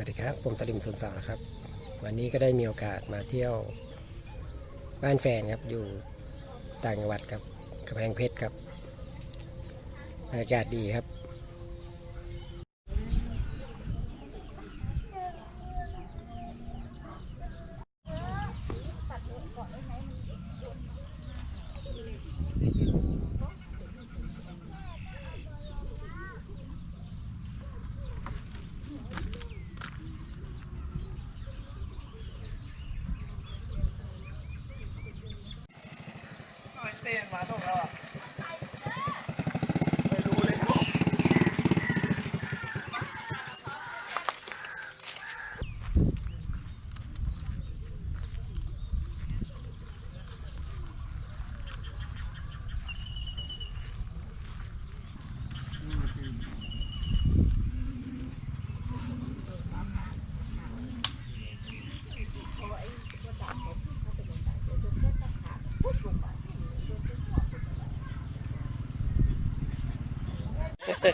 วัสดีครับ ผมสลิมสุนสาครับ วันนี้ก็ได้มีโอกาสมาเที่ยวบ้านแฟนครับ อยู่ต่างจังหวัดครับกำแพงเพชรครับ อากาศดีครับ เต้นมาตรงเราอะไม่รู้เลย จ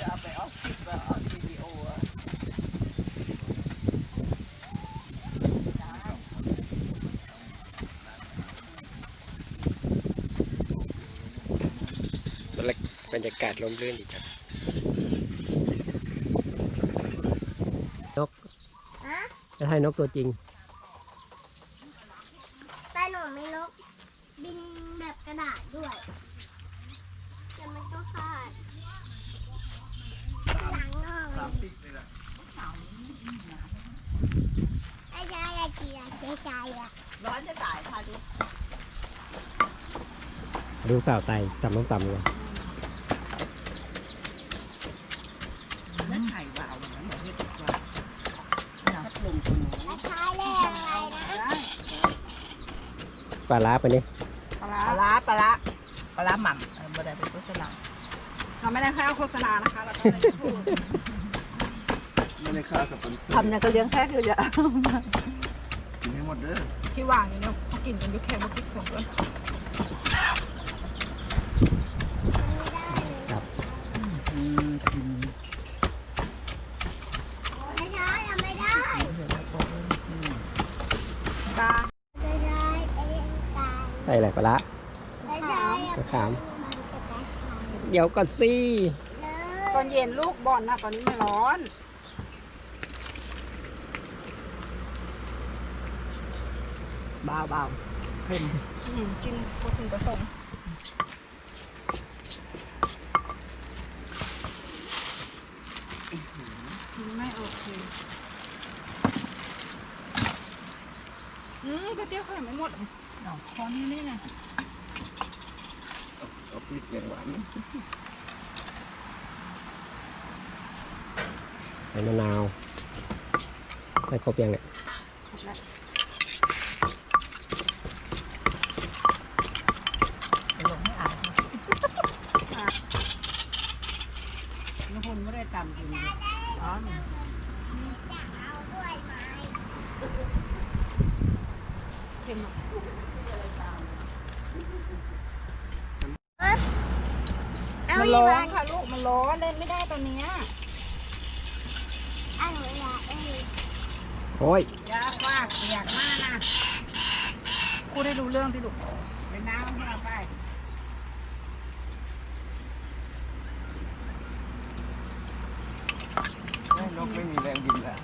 ะเอาไปเอาคลิปแบบเอาวิดีโออะบรรยากาศลมรื่นดีจังนกฮะจะให้นกตัวจริง แต่หนูไม่นกบินแบบกระดาษด้วยแต่มันก็ขาดห ลังนอกสามติ๊กเลยล่ะไอ้ชายอะเกียร์ใจใจอะร้อนจะตายค่ะดูดูสาวไตต่ำต้องต่ำเลยนั่นไข่วาวเหมือนที่ติดว่าพัดลมตัวไอ้ชายเรียกอะไรนะปลาล้าไปนี่ปลาร้าปลาร้าปลาร้าหม่ำเออบ่ได้เป็นโฆษณาเราไม่ได้แค่โฆษณานะคะ เราก็ไม่ได้พูด ไม่ได้ค่ากับคนทำเนี่ยก็เลี้ยงแพะอยู่อย่ากินให้หมดเด้อที่วางอยู่เนี่ยเขากินกันยุคแค่เมื่อกี้ผมด้วยครับอืมกินไอ้ชายยังไม่ได้ปลาไอ้ชายเป็นไก่ใส่อะไรปลาล้าไอ้ชายอะมะขาม มันจะไปขายเดี๋ยวก่อนสิ เลย ตอนเย็นลูกบอลนะตอนนี้ไม่ร้อน บาเบาเค็มอืมกินพอถึงประสงค์ไม่โอเคอืมก๋วยเตี๋ยวเขายังไม่หมดดอกคอนนี่นี่ไงเอาพริกแกงหวานใส่มะนาวใส่ครบยังเนี่ยครบแล้ว อนจะเอาด้วยไหมเค็มอะเอามันอีกร้อวันค่ะลูก มันร้อนเล่นไม่ได้ตอนเนี้ยอันหนูอยากเอ้ยโอ้ยยากมากอยากมากนะกูได้รู้เรื่องที่ลูกเป็นน้ำให้เราไป ให้น กไม่มีแรงบินแล้ว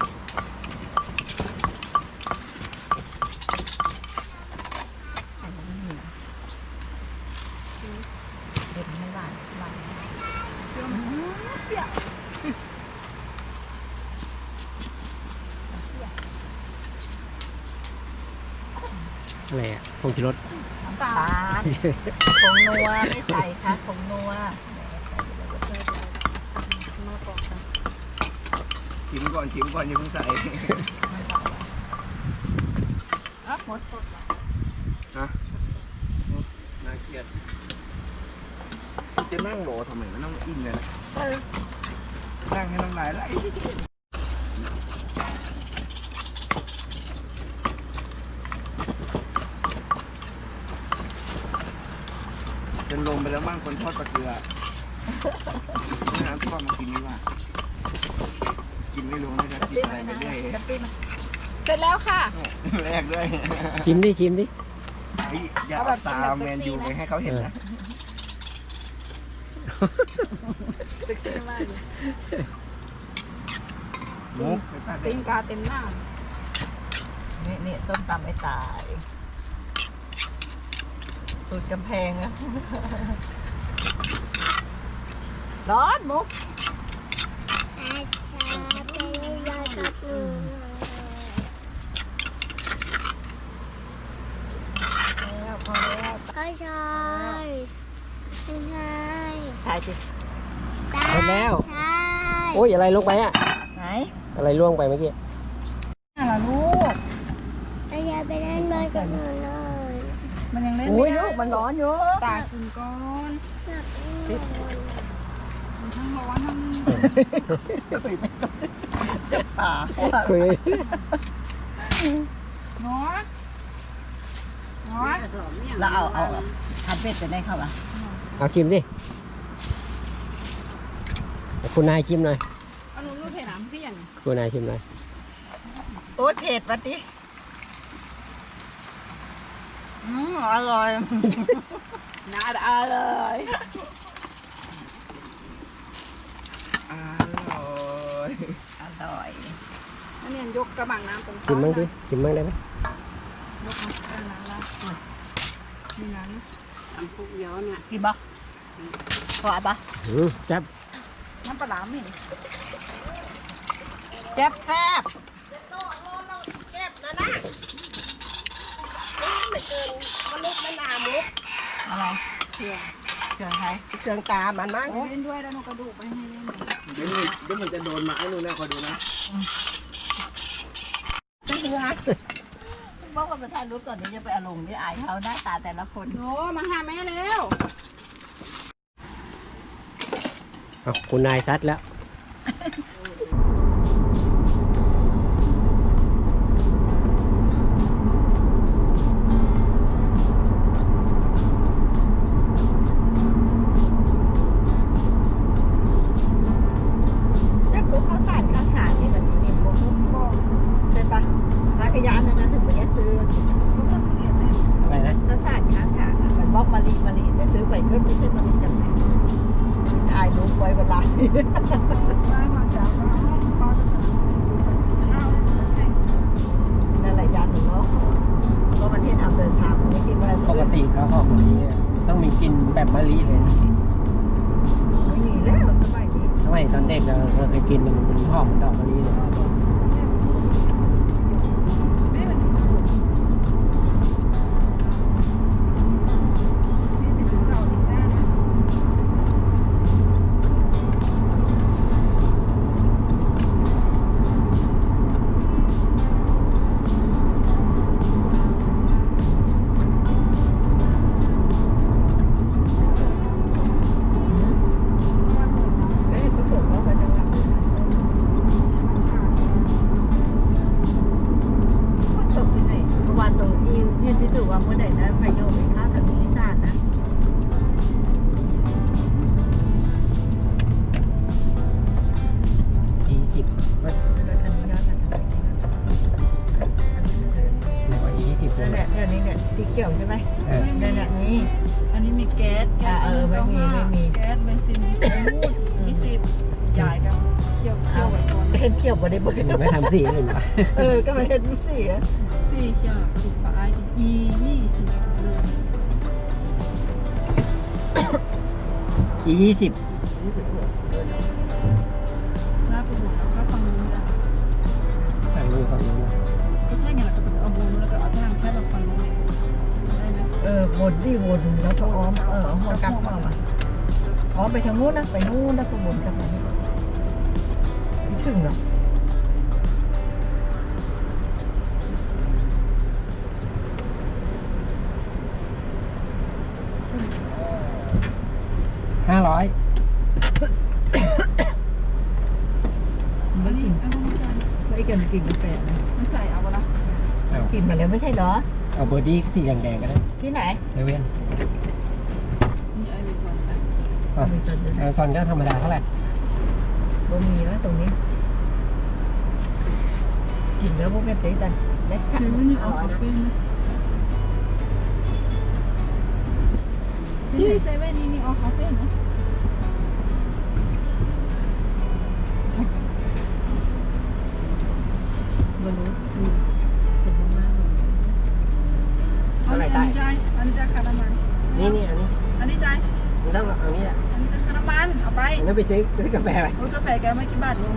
เด็ดไม่หวานหวานอะไรอะพงชิรสน้ำตาลผงนัวไม่ใส่ค่ะผงนัวมากกว่า ชิมก่อนชิมก่อนอย่าเพิ่งใส่อะหมดฮะน่าเกลียดจะนั่งรอทำไมมันต้องอิ่มเลยนะเออนั่งให้น้ำลายไหลเป็นลมไปแล้วมั่งคนทอดปลาเกลือน้ำท่วมมากินดีกว่า ไม่รู้นะจะกินอะไรไปเรื่อยดับปี้มาเสร็จแล้วค่ะ แรกด้วยชิมดิชิมดิเฮ้ยอย่าเอาตาแมนยูไปให้เขาเห็นนะเซ็กซี่มากเลยมุกไปตาเด็ตีกนกาเต็มหน้า นี่นี่ต้มตำไอ้ตายสูตรกำแพงอะร้อนมุก เป็นยากับหนูแล้วพอแล้วก็ชายไม่ใช่ถ่ายสิเสร็จแล้ว ใช่โอ้ยอะไรลงไปอะไหนอะไรล่วงไปเมื่อกี้น่าละลูกอาชาไปเล่นบอลกับหนูหน่อยมันยังเล่นไม่ได้ลูกมันร้อนอยู่ตากินก้อนอยาก เล่นบอลมันทั้งร้อนทั้งป่าคุยน้อยน้อแล้วเอาเอาทำเป็ดจะได้เข้ามาเอาชิมดิคุณนายชิมหน่อยเอาหนูรูปเห็นหนามพี่อย่างคุณนายชิมหน่อยโอ้เผ็ดปะติอืมอร่อยน่าอร่อย อร่ อยอร่อยนั่นเนี่ยยกกระบังน้ำตรงชิมบ้างดิชิมบ้างได้ไหมยกมาเอาน้ำละมีน้ำน้ำพุเยอะเนี่ยกินบ่พอปะอืมจับน้ำปลาหลามนี่แซ่บแซ่บอะไรเครื่องเครื่องใครเครื่องตามันมั้งโอ้เล่นด้วยแล้วหนูกระดูกไปให้เล่นเดี๋ยวมันเดี๋ยวมันจะโดนไม้นู่นนะคอยดูนะไม่เชื่อบอกว่าประธานรู้ก่อนเดี๋ยวจะไปเอาลงที่อายเขาหน้าตาแต่ละคนโอ้มาหาแม่เร็วเอาคุณนายซัดแล้วแล้ว เลยนะไม่มีแล้วสมัยนี้ทำไมตอนเด็กเราเราเคยกินมันเป็นหอมเหมือนดอกมะลิเลย เลนั่ยนแหละแถวนี้เนี่ยที่เขียวใช่ไหมเออนั่นแหละนี่ อันนี้มีแก๊สอ่าเออไม่มีไม่มี แก๊สเบนซินมีสมูดมีสิบยายกันเคี่ยวเคี่ยวไว้ก่อนเห็นเขียวบ่ได้เบิ่งหนูไม่ทำสีอื่นปะเออก็มาเห็นสีอะสี่จากสิบปลายอียี่สิบเรือนอียี่สิบ ออวนดิวนแล้วก็อ้อมเอออ้อมกลับเข้ามาอ้อมไปทางนู้นนะไปนู้นแล้วก็วนกลับมานี่ไม่ถึงหรอกห้าร้อยอันนี้อันนี้กันไม่กันกินกาแฟนะไม่ใส่เอาละ เอากินมาแล้วไม่ใช่เหรอ เอาเบอร์ดี้สีแดงๆก็ได้ที่ไหนเซเว่นนี่ไอ้มีส่วนแต่อ๋อมีส่วนด้วยเออซอนก็ธรรมดาเท่าไหร่บ่มีแล้วตรงนี้ กินแล้วพวกแม่ตีแต่เล็กเซเว่นนี่เอาคาเฟ่ไหมที่เซเว่นนี่มีเอาคาเฟ่ไหม ไปมันต้องไปซื้อซื้อกาแฟไปโอ้ยกาแฟแกไม่กี่บาทลง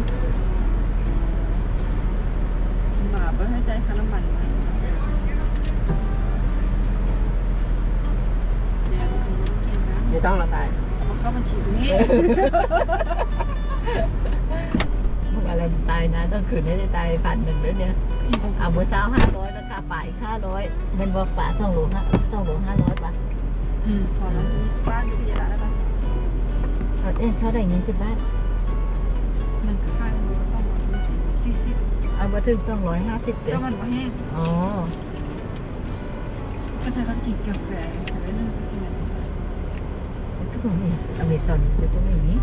มาไปให้ใจคารามันมาเดี๋ยวเราจะกินกันไม่ต้องเราตายเอาเข้าบัญชีตรงนี้ พวกอะไรตายนะต้องคืนให้ได้ตายพันหนึ่งด้วยเนี่ยอีกเอาเมื่อเช้าห้าร้อยราคาป่าอีกห้าร้อยมันบอกป่าสองโลห้าสองโลห้าร้อยป่ะอืมพอแล้วบ้านอยู่ที่ยะลาแล้วกัน เอาเอ๊ะเขาได้เงินสิบบาทมันค่าเงินมันสองร้อยสี่สิบเอามาถึงสองร้อยห้าสิบเต็ก็มมันมาแห้งอ๋อก็ใช่เขาจะกินกาแฟใช่ไหมนึ่งสกินอะไรใช่ก็ตรงนี้อเมซอนอยู่ตรงนี้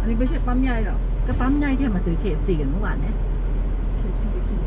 อันนี้ไม่ใช่ปั๊มใหญ่หรอก็ปั๊มใหญ่ที่มาซื้อเคฟซีกันเมื่อวานเนี่ยเขียวสิไปกิน